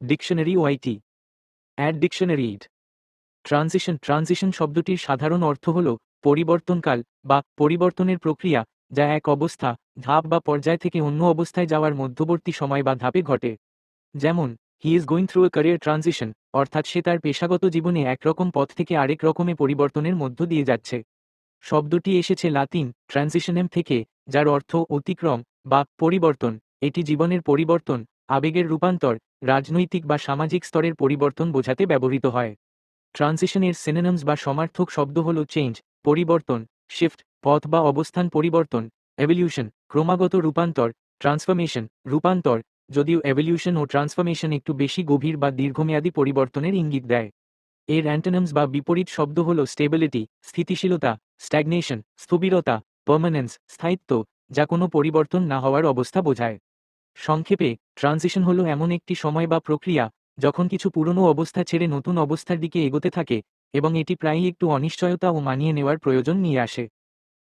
Dictionary ওয়াইটি add dictionary ইড transition transition শব্দটির সাধারণ অর্থ হল পরিবর্তনকাল বা পরিবর্তনের প্রক্রিয়া যা এক অবস্থা, ধাপ বা পর্যায় থেকে অন্য অবস্থায় যাওয়ার মধ্যবর্তী সময় বা ধাপে ঘটে। যেমন, he is going through a career transition, অর্থাৎ সে তার পেশাগত জীবনে একরকম পথ থেকে আরেক রকমে পরিবর্তনের মধ্য দিয়ে যাচ্ছে। শব্দটি এসেছে লাতিন ট্রানজিশনেম থেকে, যার অর্থ অতিক্রম বা পরিবর্তন। এটি জীবনের পরিবর্তন আবেগের রূপান্তর, রাজনৈতিক বা সামাজিক স্তরের পরিবর্তন বোঝাতে ব্যবহৃত হয়। ট্রানজিশনের সিনোনিমস বা সমার্থক শব্দ হল চেঞ্জ পরিবর্তন শিফট পথ বা অবস্থান পরিবর্তন এভলিউশন ক্রমাগত রূপান্তর ট্রান্সফরমেশন রূপান্তর, যদিও এভলিউশন ও ট্রান্সফরমেশন একটু বেশি গভীর বা দীর্ঘমেয়াদী পরিবর্তনের ইঙ্গিত দেয়। এর অ্যান্টোনামস বা বিপরীত শব্দ হল স্টেবিলিটি স্থিতিশীলতা স্ট্যাগনেশন স্থবিরতা পার্মানেন্স স্থায়িত্ব, যা কোনো পরিবর্তন না হওয়ার অবস্থা বোঝায়। সংক্ষেপে, ট্রানজিশন হলো এমন একটি সময় বা প্রক্রিয়া, যখন কিছু পুরনো অবস্থা ছেড়ে নতুন অবস্থার দিকে এগোতে থাকে, এবং এটি প্রায়ই একটু অনিশ্চয়তা ও মানিয়ে নেওয়ার প্রয়োজন নিয়ে আসে।